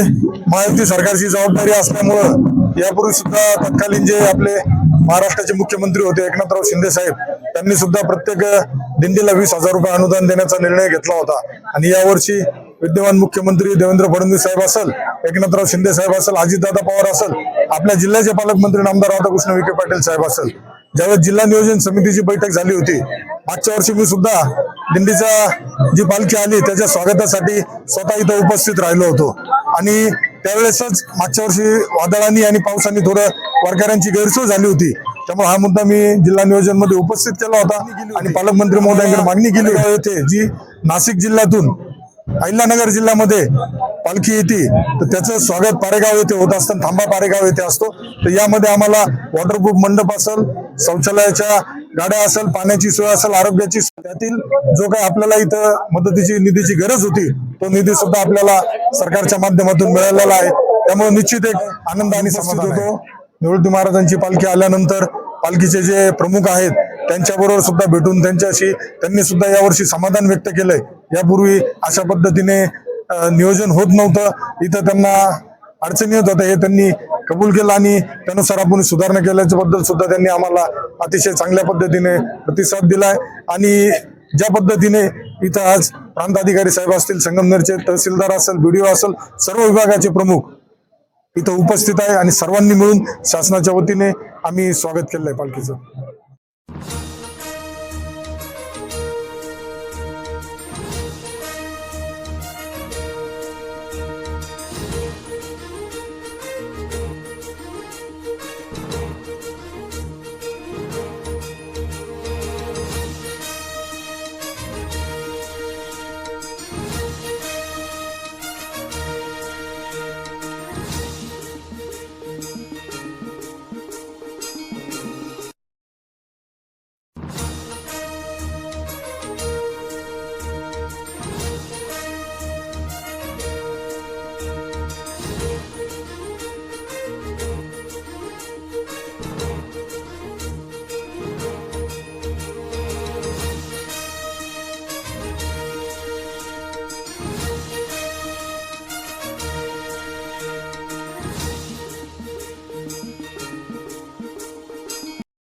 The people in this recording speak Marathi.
महायुती सरकारची जबाबदारी असल्यामुळं यापूर्वी सुद्धा तत्कालीन जे आपले महाराष्ट्राचे मुख्यमंत्री होते एकनाथराव शिंदे साहेब त्यांनी सुद्धा प्रत्येक दिंडीला वीस हजार रुपये अनुदान देण्याचा निर्णय घेतला होता. आणि यावर्षी विद्यमान मुख्यमंत्री देवेंद्र फडणवीस साहेब असेल एकनाथराव शिंदे साहेब असेल अजितदादा पवार असेल आपल्या जिल्ह्याचे पालकमंत्री नामदार राधाकृष्ण विखे पाटील साहेब असेल. ज्यावेळेस जिल्हा नियोजन समितीची बैठक झाली होती मागच्या वर्षी मी सुद्धा दिंडीचा जी पालखी आली त्याच्या स्वागतासाठी स्वतः इथं उपस्थित राहिलो होतो. आणि त्यावेळेसच मागच्या वर्षी वादळांनी आणि पावसाने थोडं वारकऱ्यांची गैरसोय झाली होती. त्यामुळे हा मुद्दा मी जिल्हा नियोजनमध्ये उपस्थित केला होता आणि पालकमंत्री महोदयांकडे मागणी केली येते जी नाशिक जिल्ह्यातून अहिल्यानगर जिल्ह्यामध्ये पालखी येते तर त्याचं स्वागत पारेगाव येथे होत असताना थांबा पारेगाव येथे असतो. तर यामध्ये आम्हाला वॉटरप्रूफ मंडप असेल शौचालयाच्या गाड्या असेल पाण्याची सोय असेल आरोग्याची त्यातील जो काही आपल्याला इथं मदतीची निधीची गरज होती तो निधी सुद्धा आपल्याला सरकारच्या माध्यमातून मिळालेला आहे. त्यामुळे निश्चित एक आनंद आणि समाधान होतो. निवृत्ती महाराजांची पालखी आल्यानंतर पालखीचे जे प्रमुख आहेत त्यांच्याबरोबर सुद्धा भेटून त्यांच्याशी त्यांनी सुद्धा यावर्षी समाधान व्यक्त केलंय. यापूर्वी अशा पद्धतीने नियोजन होत नव्हतं. इथं त्यांना अडचणी येत होत्या हे त्यांनी कबूल केलं आणि त्यानुसार आपण सुधारणा केल्याच्याबद्दल सुद्धा त्यांनी आम्हाला अतिशय चांगल्या पद्धतीने प्रतिसाद दिलाय. आणि ज्या पद्धतीने इथं आज प्रांत अधिकारी साहेब असतील संगमनेरचे तहसीलदार असेल बी असेल सर्व विभागाचे प्रमुख इथं उपस्थित आहे आणि सर्वांनी मिळून शासनाच्या वतीने आम्ही स्वागत केलं आहे पालखीचं.